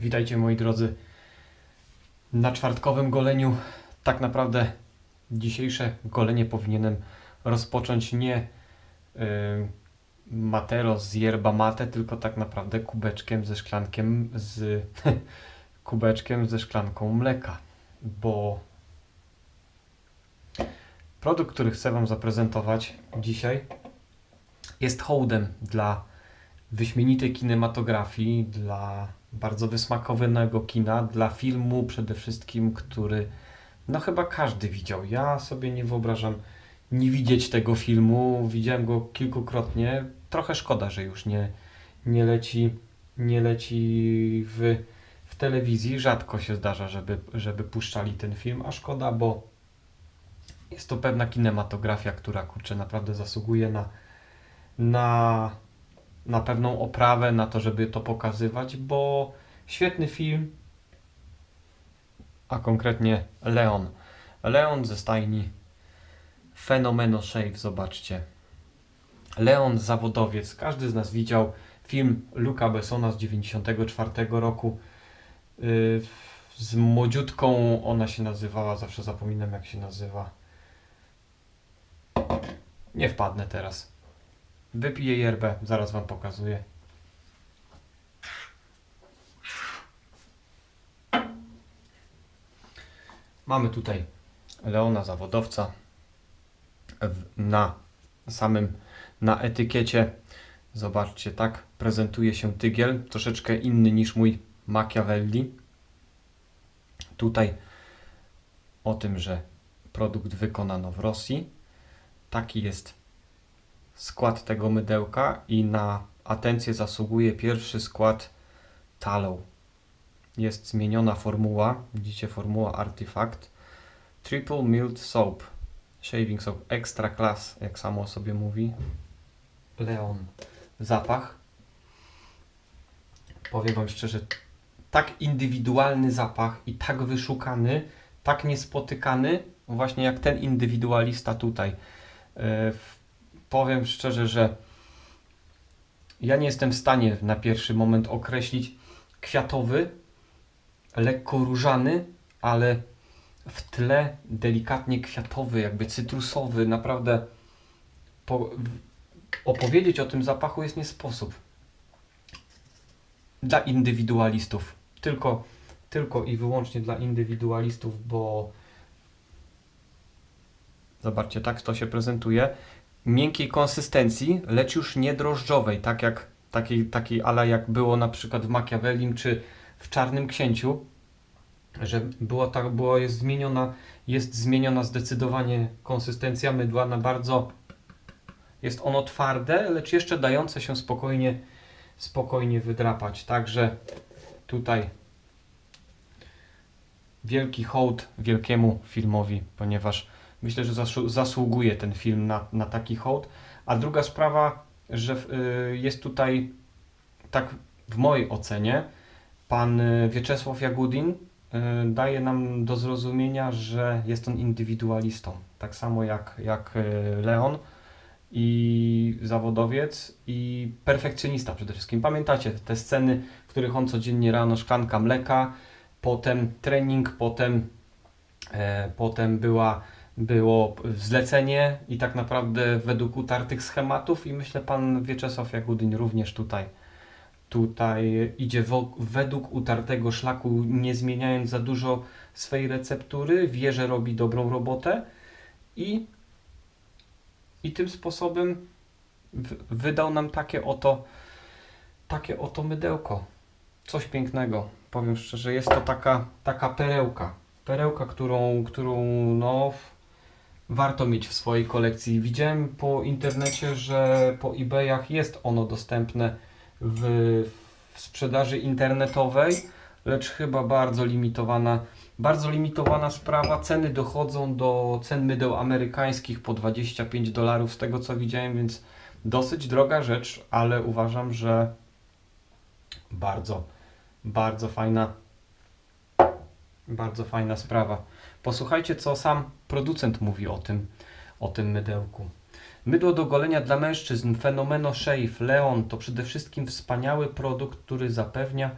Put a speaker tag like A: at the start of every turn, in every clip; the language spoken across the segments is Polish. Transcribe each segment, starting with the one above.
A: Witajcie moi drodzy. Na czwartkowym goleniu tak naprawdę dzisiejsze golenie powinienem rozpocząć nie y, matero z yerba mate, tylko tak naprawdę kubeczkiem ze szklankiem z kubeczkiem ze szklanką mleka, bo produkt, który chcę Wam zaprezentować dzisiaj jest hołdem dla wyśmienitej kinematografii, dla bardzo wysmakowanego kina, dla filmu przede wszystkim, który no chyba każdy widział. Ja sobie nie wyobrażam nie widzieć tego filmu. Widziałem go kilkukrotnie. Trochę szkoda, że już nie, nie leci, nie leci w, w telewizji. Rzadko się zdarza, żeby, żeby puszczali ten film, a szkoda, bo jest to pewna kinematografia, która kurczę naprawdę zasługuje na, na, na pewną oprawę, na to, żeby to pokazywać, bo świetny film, a konkretnie Leon. Leon ze stajni Fenomeno Shave, zobaczcie. Leon zawodowiec, każdy z nas widział film Luca Bessona z 94 roku. Yy, z młodziutką ona się nazywała, zawsze zapominam jak się nazywa. Nie wpadnę teraz. Wypiję yerbę, zaraz wam pokazuję. Mamy tutaj Leona zawodowca na samym na etykiecie. Zobaczcie, tak prezentuje się tygiel, troszeczkę inny niż mój Machiavelli. Tutaj o tym, że produkt wykonano w Rosji. Taki jest skład tego mydełka i na atencję zasługuje pierwszy skład tallow. Jest zmieniona formuła, widzicie formuła Artifact. Triple Milled Soap. Shaving Soap Extra Class, jak samo o sobie mówi. Leon. Zapach. Powiem Wam szczerze, tak indywidualny zapach i tak wyszukany, tak niespotykany, właśnie jak ten indywidualista tutaj. Yy, powiem szczerze, że ja nie jestem w stanie na pierwszy moment określić kwiatowy, lekko różany, ale w tle delikatnie kwiatowy, jakby cytrusowy. Naprawdę po, opowiedzieć o tym zapachu jest nie sposób. Dla indywidualistów. Tylko, tylko i wyłącznie dla indywidualistów, bo zobaczcie, tak to się prezentuje. Miękkiej konsystencji, lecz już nie drożdżowej, tak jak takiej, takiej ala jak było na przykład w Machiavellim czy w Czarnym Księciu że było tak, było, jest zmieniona, jest zmieniona zdecydowanie konsystencja mydła na bardzo, jest ono twarde, lecz jeszcze dające się spokojnie, spokojnie wydrapać. Także tutaj wielki hołd wielkiemu filmowi, ponieważ myślę, że zasłu- zasługuje ten film na, na taki hołd. A druga sprawa, że y, jest tutaj, tak w mojej ocenie, pan y, Wieczesław Jagudin, y, daje nam do zrozumienia, że jest on indywidualistą. Tak samo jak, jak Leon i zawodowiec i perfekcjonista przede wszystkim. Pamiętacie te sceny, w których on codziennie rano szklanka mleka, potem trening, potem, e, potem była, było zlecenie i tak naprawdę według utartych schematów i myślę pan Wieczesław Jagudin również tutaj tutaj idzie według utartego szlaku, nie zmieniając za dużo swej receptury, wie, że robi dobrą robotę i, i tym sposobem wydał nam takie oto, takie oto mydełko. Coś pięknego. Powiem szczerze, jest to taka, taka perełka. Perełka, którą, którą no, warto mieć w swojej kolekcji. Widziałem po internecie, że po eBayach jest ono dostępne w, w sprzedaży internetowej, lecz chyba bardzo limitowana, bardzo limitowana sprawa. Ceny dochodzą do cen mydeł amerykańskich po 25 dolarów z tego co widziałem, więc dosyć droga rzecz, ale uważam, że bardzo, bardzo fajna, bardzo fajna sprawa. Posłuchajcie, co sam producent mówi o tym, o tym mydełku. Mydło do golenia dla mężczyzn Fenomeno Shave Leon to przede wszystkim wspaniały produkt, który zapewnia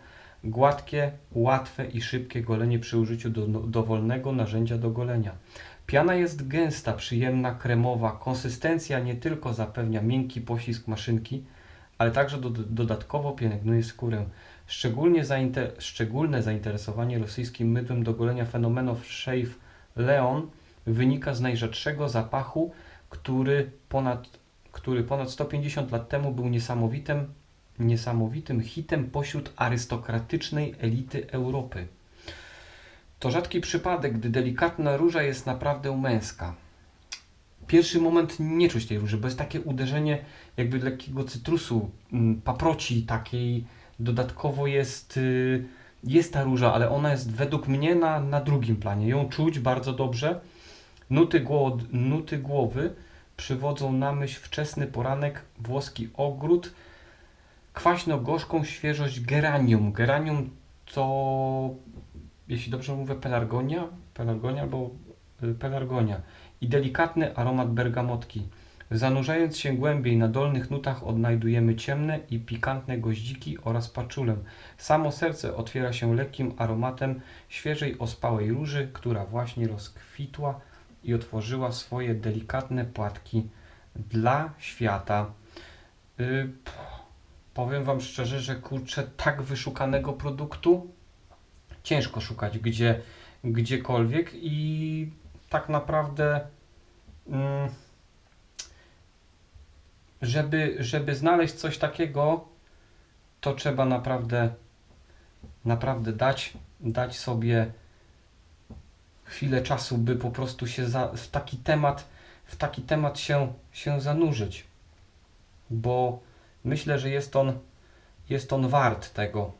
A: Gładkie, łatwe i szybkie golenie przy użyciu do, dowolnego narzędzia do golenia. Piana jest gęsta, przyjemna, kremowa. Konsystencja nie tylko zapewnia miękki poślizg maszynki, ale także do, dodatkowo pielęgnuje skórę. Szczególnie zainter, szczególne zainteresowanie rosyjskim mydłem do golenia fenomenów Shave Leon wynika z najrzadszego zapachu, który ponad, który ponad 150 lat temu był niesamowitym, niesamowitym hitem pośród arystokratycznej elity Europy. To rzadki przypadek, gdy delikatna róża jest naprawdę męska. Pierwszy moment nie czuć tej róży, bo jest takie uderzenie jakby lekkiego cytrusu, mm, paproci takiej. Dodatkowo jest, y, jest ta róża, ale ona jest według mnie na, na drugim planie. Ją czuć bardzo dobrze. Nuty, gło, nuty głowy przywodzą na myśl wczesny poranek, włoski ogród, kwaśno-gorzką świeżość geranium. Geranium to, jeśli dobrze mówię, pelargonia, pelargonia albo y, pelargonia i delikatny aromat bergamotki. Zanurzając się głębiej na dolnych nutach odnajdujemy ciemne i pikantne goździki oraz paczulę. Samo serce otwiera się lekkim aromatem świeżej ospałej róży, która właśnie rozkwitła i otworzyła swoje delikatne płatki dla świata. Yy, powiem Wam szczerze, że kurczę, tak wyszukanego produktu ciężko szukać gdzie, gdziekolwiek i tak naprawdę, mm, żeby, żeby znaleźć coś takiego, to trzeba naprawdę, naprawdę dać, dać sobie chwilę czasu, by po prostu się za, w taki temat, w taki temat się, się zanurzyć. Bo myślę, że jest on, jest on wart tego.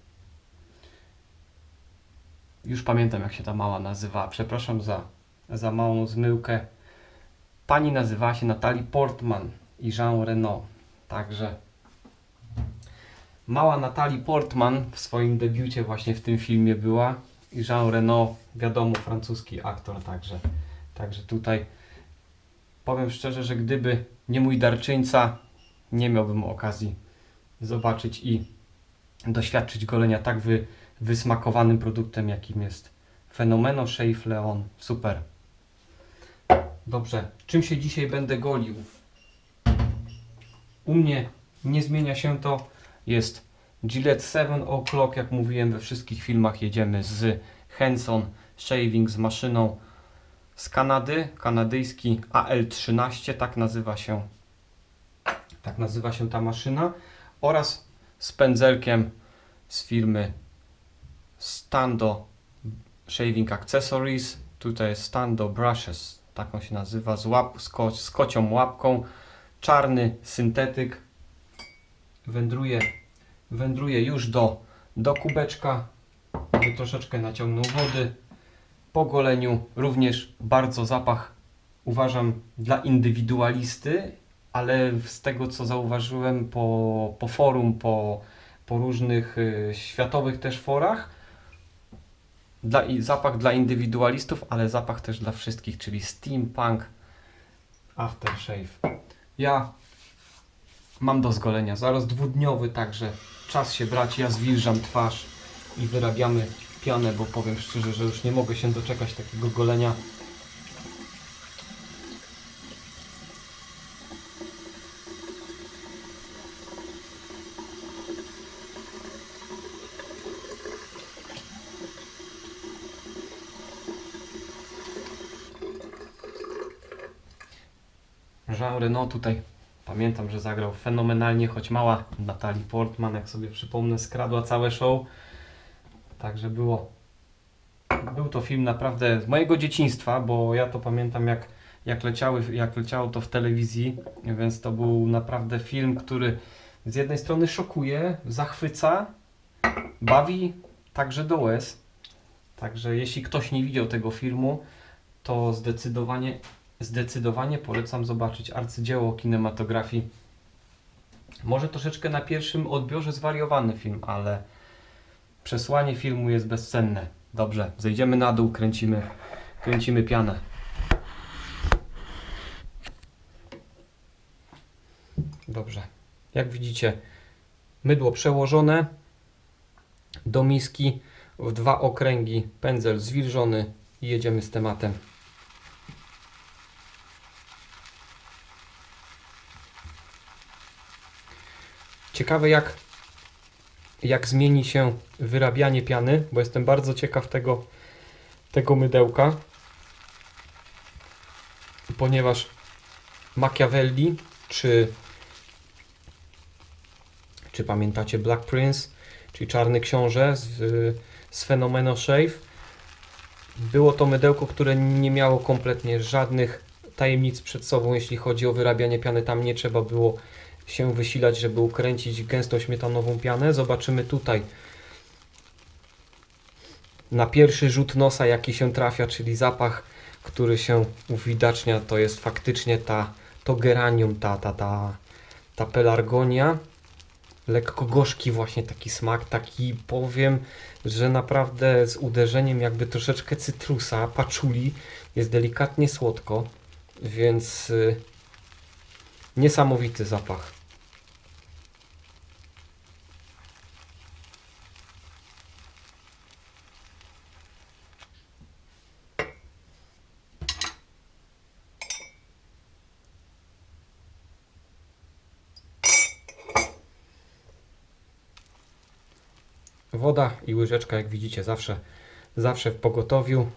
A: Już pamiętam, jak się ta mała nazywa. Przepraszam za, za małą zmyłkę. Pani nazywała się Natalie Portman i Jean Reno. Także mała Natalie Portman w swoim debiucie właśnie w tym filmie była i Jean Reno, wiadomo, francuski aktor, także, także tutaj powiem szczerze, że gdyby nie mój darczyńca, nie miałbym okazji zobaczyć i doświadczyć golenia tak wy, wysmakowanym produktem, jakim jest Fenomeno Shave Leon. Super. Dobrze, czym się dzisiaj będę golił? U mnie nie zmienia się to. Jest Gillette 7 O'Clock, jak mówiłem we wszystkich filmach, jedziemy z Henson Shaving z maszyną z Kanady, kanadyjski AL13, tak nazywa się tak nazywa się ta maszyna oraz z pędzelkiem z firmy Stando Shaving Accessories. Tutaj jest Stando Brushes, tak on się nazywa, z, łap, z, ko, z kocią łapką. Czarny syntetyk. Wędruje, wędruje już do, do kubeczka, aby troszeczkę naciągnął wody. Po goleniu również bardzo zapach uważam dla indywidualisty, ale z tego co zauważyłem po, po forum, po, po różnych y, światowych też forach, dla, zapach dla indywidualistów, ale zapach też dla wszystkich, czyli steampunk aftershave. Ja mam do zgolenia zaraz dwudniowy, także czas się brać. Ja zwilżam twarz i wyrabiamy pianę, bo powiem szczerze, że już nie mogę się doczekać takiego golenia. Reno tutaj pamiętam, że zagrał fenomenalnie, choć mała Natalie Portman, jak sobie przypomnę, skradła całe show. Także było. Był to film naprawdę z mojego dzieciństwa, bo ja to pamiętam jak, jak, leciały, jak leciało to w telewizji, więc to był naprawdę film, który z jednej strony szokuje, zachwyca, bawi także do łez. Także jeśli ktoś nie widział tego filmu, to zdecydowanie zdecydowanie polecam zobaczyć arcydzieło kinematografii. Może troszeczkę na pierwszym odbiorze zwariowany film, ale przesłanie filmu jest bezcenne. Dobrze, zejdziemy na dół, kręcimy, kręcimy pianę. Dobrze, jak widzicie, mydło przełożone, do miski, w dwa okręgi, pędzel zwilżony i jedziemy z tematem. Ciekawe jak, jak zmieni się wyrabianie piany, bo jestem bardzo ciekaw tego, tego mydełka, ponieważ Machiavelli czy czy pamiętacie Black Prince, czyli Czarny Książę z, z Fenomeno Shave. Było to mydełko, które nie miało kompletnie żadnych tajemnic przed sobą, jeśli chodzi o wyrabianie piany. Tam nie trzeba było się wysilać, żeby ukręcić gęstą śmietanową pianę. Zobaczymy tutaj na pierwszy rzut nosa, jaki się trafia, czyli zapach, który się uwidacznia, to jest faktycznie ta, to geranium, ta, ta, ta, ta pelargonia lekko gorzki właśnie taki smak, taki powiem, że naprawdę z uderzeniem jakby troszeczkę cytrusa, paczuli, jest delikatnie słodko, więc y, niesamowity zapach. Woda i łyżeczka, jak widzicie, zawsze, zawsze w pogotowiu.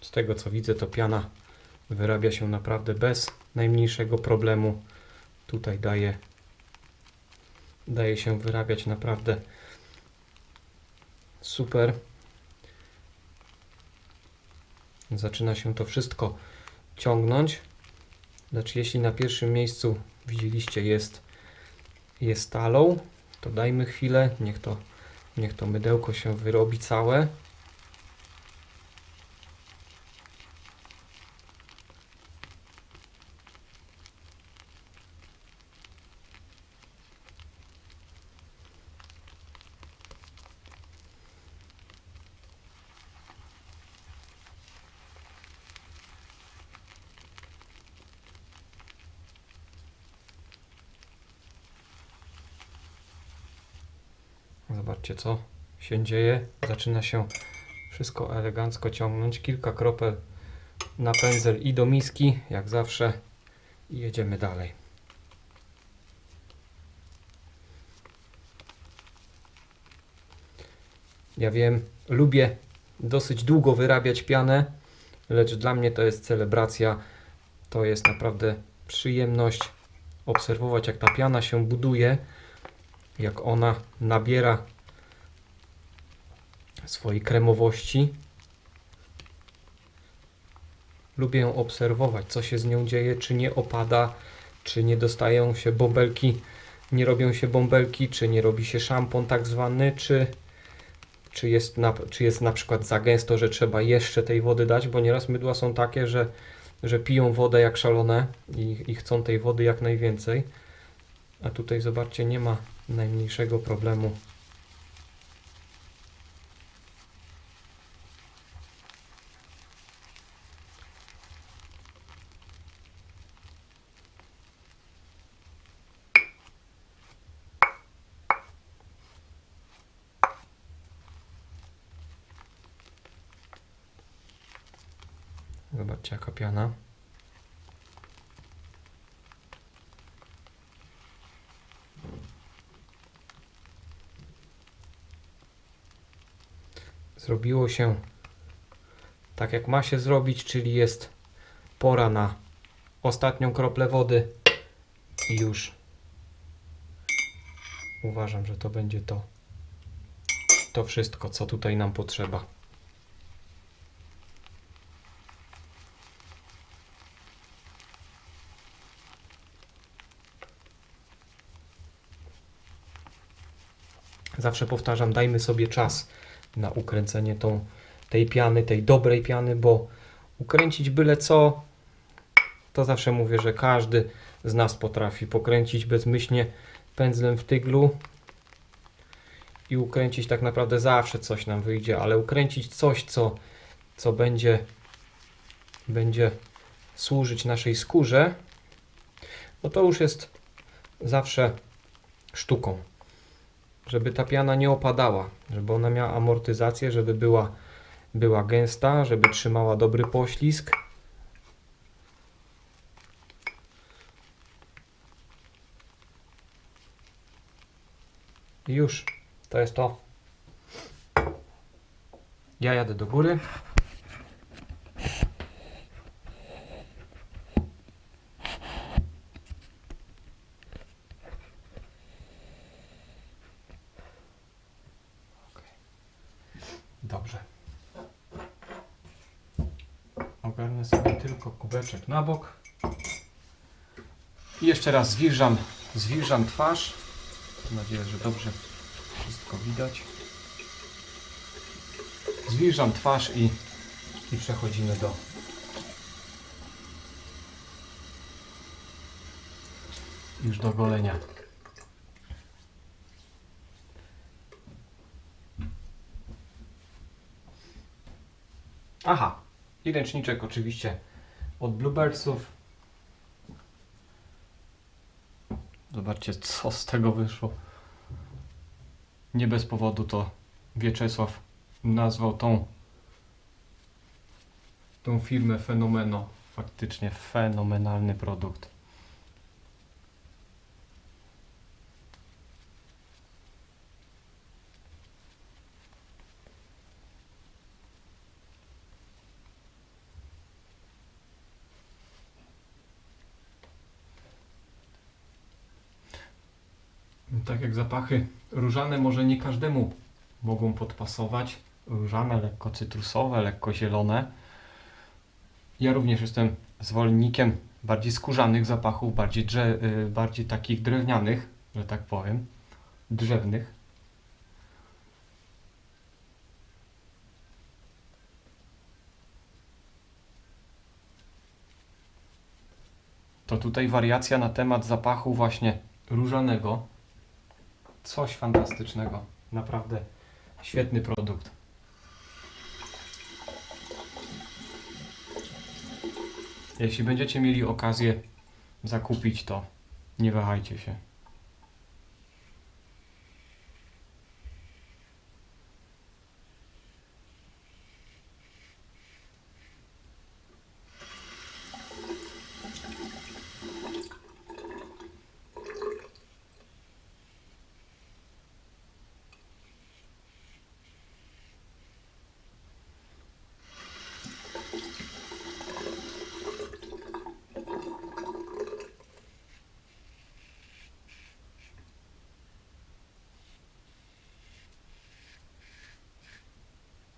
A: Z tego co widzę, to piana wyrabia się naprawdę bez najmniejszego problemu tutaj daje, daje się wyrabiać naprawdę super. Zaczyna się to wszystko ciągnąć. Lecz jeśli na pierwszym miejscu widzieliście jest, jest talą, to dajmy chwilę, niech to, niech to mydełko się wyrobi całe. Zobaczcie co się dzieje. Zaczyna się wszystko elegancko ciągnąć. Kilka kropel na pędzel i do miski, jak zawsze. I jedziemy dalej. Ja wiem, lubię dosyć długo wyrabiać pianę, lecz dla mnie to jest celebracja. To jest naprawdę przyjemność obserwować, jak ta piana się buduje jak ona nabiera swojej kremowości. Lubię ją obserwować, co się z nią dzieje, czy nie opada, czy nie dostają się bąbelki, nie robią się bąbelki, czy nie robi się szampon tak zwany, czy, czy, jest na, czy jest na przykład za gęsto, że trzeba jeszcze tej wody dać, bo nieraz mydła są takie, że, że piją wodę jak szalone i, i chcą tej wody jak najwięcej. A tutaj zobaczcie, nie ma najmniejszego problemu. Zobaczcie jaka piana. Zrobiło się tak jak ma się zrobić, czyli jest pora na ostatnią kroplę wody i już uważam, że to będzie to to wszystko, co tutaj nam potrzeba. Zawsze powtarzam, dajmy sobie czas na ukręcenie tą, tej piany, tej dobrej piany, bo ukręcić byle co, to zawsze mówię, że każdy
B: z nas potrafi pokręcić bezmyślnie pędzlem w tyglu i ukręcić tak naprawdę zawsze coś nam wyjdzie, ale ukręcić coś, co, co będzie, będzie służyć naszej skórze, no to już jest zawsze sztuką. Żeby ta piana nie opadała, żeby ona miała amortyzację, żeby była, była gęsta, żeby trzymała dobry poślizg. Już, to jest to. Ja jadę do góry. Dobrze. Ogarnę sobie tylko kubeczek na bok.
A: I jeszcze raz zwilżam, zwilżam twarz. Mam nadzieję, że dobrze wszystko widać. Zwilżam twarz i, i przechodzimy do już do golenia. I ręczniczek oczywiście od Bluebirdsów. Zobaczcie, co z tego wyszło. Nie bez powodu to Wieczesław nazwał tą, tą firmę Fenomeno. Faktycznie fenomenalny produkt. Tak jak zapachy różane może nie każdemu mogą podpasować. Różane, lekko cytrusowe, lekko zielone. Ja również jestem zwolennikiem bardziej skórzanych zapachów, bardziej, drze- y, bardziej takich drewnianych, że tak powiem, drzewnych. To tutaj wariacja na temat zapachu właśnie różanego. Coś fantastycznego. Naprawdę świetny produkt. Jeśli będziecie mieli okazję zakupić to, nie wahajcie się.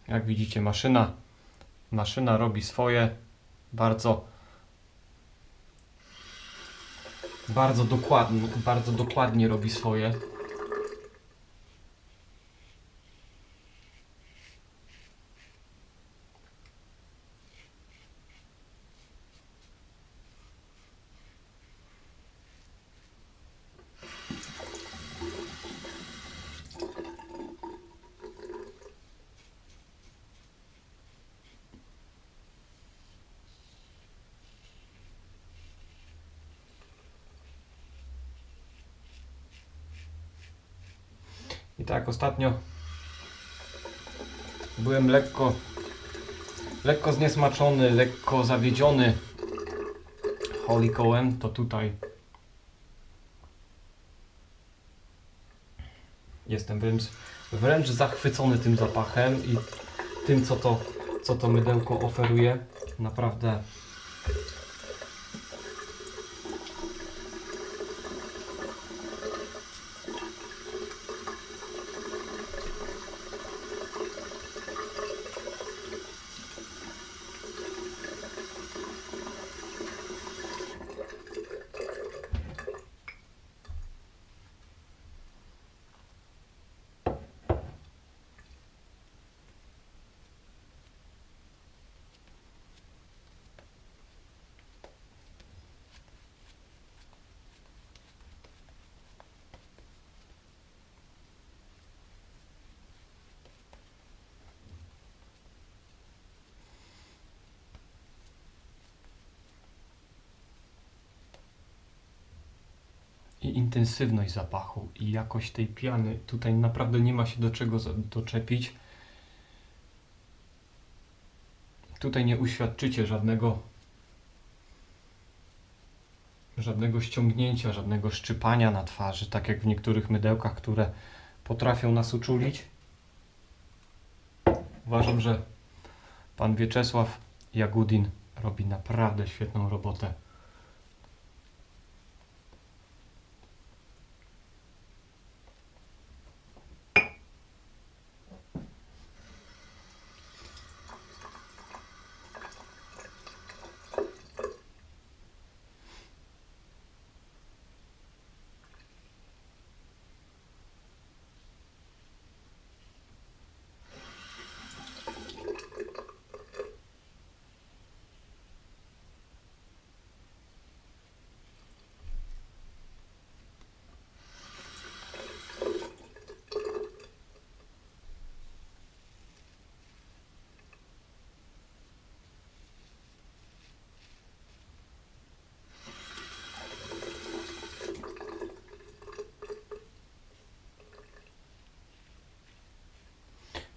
A: Jak widzicie, maszyna, maszyna robi swoje. Bardzo, bardzo dokładnie, bardzo dokładnie robi swoje. I tak ostatnio byłem lekko lekko zniesmaczony, lekko zawiedziony Holy Cohen, to tutaj jestem wręcz, wręcz zachwycony tym zapachem i tym co to, co to mydełko oferuje. Naprawdę intensywność zapachu i jakość tej piany. Tutaj naprawdę nie ma się do czego doczepić. Tutaj nie uświadczycie żadnego żadnego ściągnięcia, żadnego szczypania na twarzy, tak jak w niektórych mydełkach, które potrafią nas uczulić. Uważam, że pan Wieczesław Jagudin robi naprawdę świetną robotę.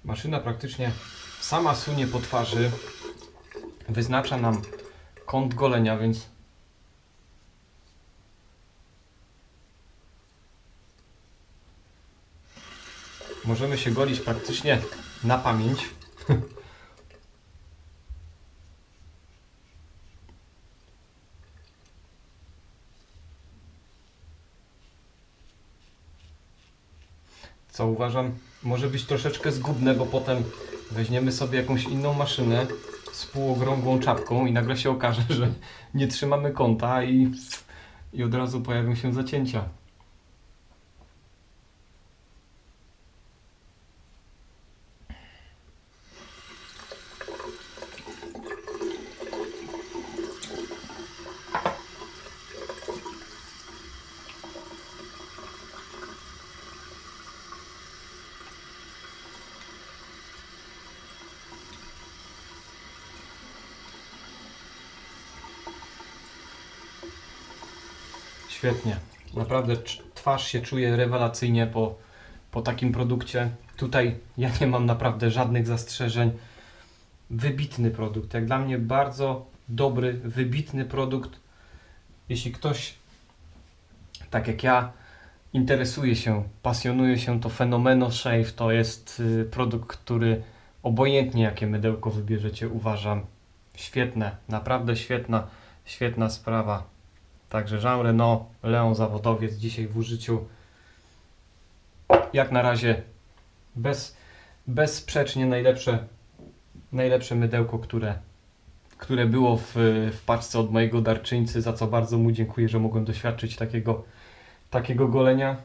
A: Maszyna praktycznie sama sunie po twarzy, wyznacza nam kąt golenia, więc możemy się golić praktycznie na pamięć. Co uważam może być troszeczkę zgubne, bo potem weźmiemy sobie jakąś inną maszynę z półokrągłą czapką i nagle się okaże, że nie trzymamy kąta i, i od razu pojawią się zacięcia. Świetnie. Naprawdę twarz się czuje rewelacyjnie po, po takim produkcie. Tutaj ja nie mam naprawdę żadnych zastrzeżeń. Wybitny produkt. Jak dla mnie bardzo dobry, wybitny produkt. Jeśli ktoś, tak jak ja, interesuje się, pasjonuje się, to Fenomeno Shave to jest y, produkt, który obojętnie jakie mydełko wybierzecie, uważam świetne, naprawdę świetna, świetna sprawa. Także Jean Reno, Leon Zawodowiec dzisiaj w użyciu. Jak na razie bez, bezsprzecznie najlepsze, najlepsze mydełko, które, które było w, w paczce od mojego darczyńcy, za co bardzo mu dziękuję, że mogłem doświadczyć takiego, takiego golenia.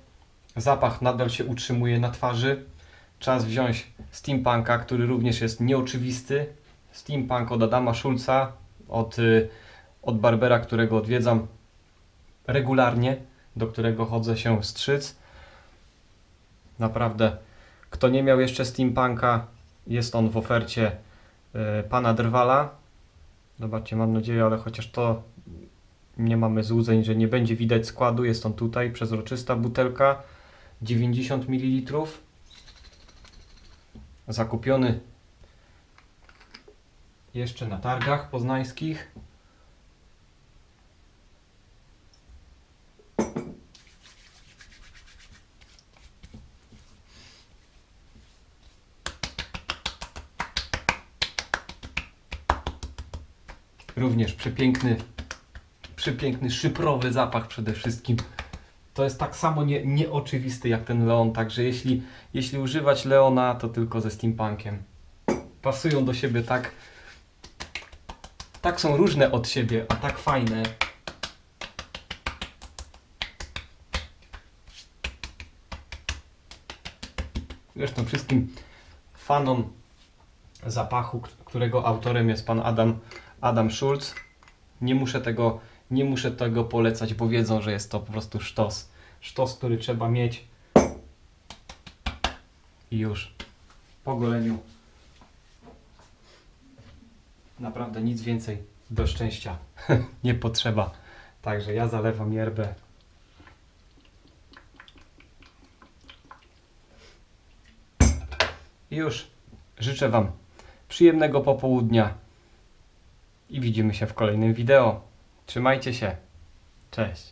A: Zapach nadal się utrzymuje na twarzy. Czas wziąć steampunka, który również jest nieoczywisty. Steampunk od Adama Schulza, od, y, od Barbera, którego odwiedzam regularnie, do którego chodzę się strzyc. Naprawdę, kto nie miał jeszcze steampunka, jest on w ofercie y, pana Drwala. Zobaczcie, mam nadzieję, ale chociaż to nie mamy złudzeń, że nie będzie widać składu. Jest on tutaj, przezroczysta butelka, 90 ml. Zakupiony jeszcze na targach poznańskich. Również przepiękny, przepiękny, szyprowy zapach przede wszystkim. To jest tak samo nie, nieoczywisty jak ten Leon, także jeśli, jeśli używać Leona, to tylko ze steampunkiem. Pasują do siebie tak, tak są różne od siebie, a tak fajne. Zresztą wszystkim fanom zapachu, którego autorem jest pan Adam, Adam Schulz. Nie muszę tego, nie muszę tego polecać, bo wiedzą, że jest to po prostu sztos. Sztos, który trzeba mieć. I już. Po goleniu. Naprawdę nic więcej do szczęścia nie potrzeba. Także ja zalewam yerbę. I już. Życzę Wam przyjemnego popołudnia i widzimy się w kolejnym wideo. Trzymajcie się. Cześć.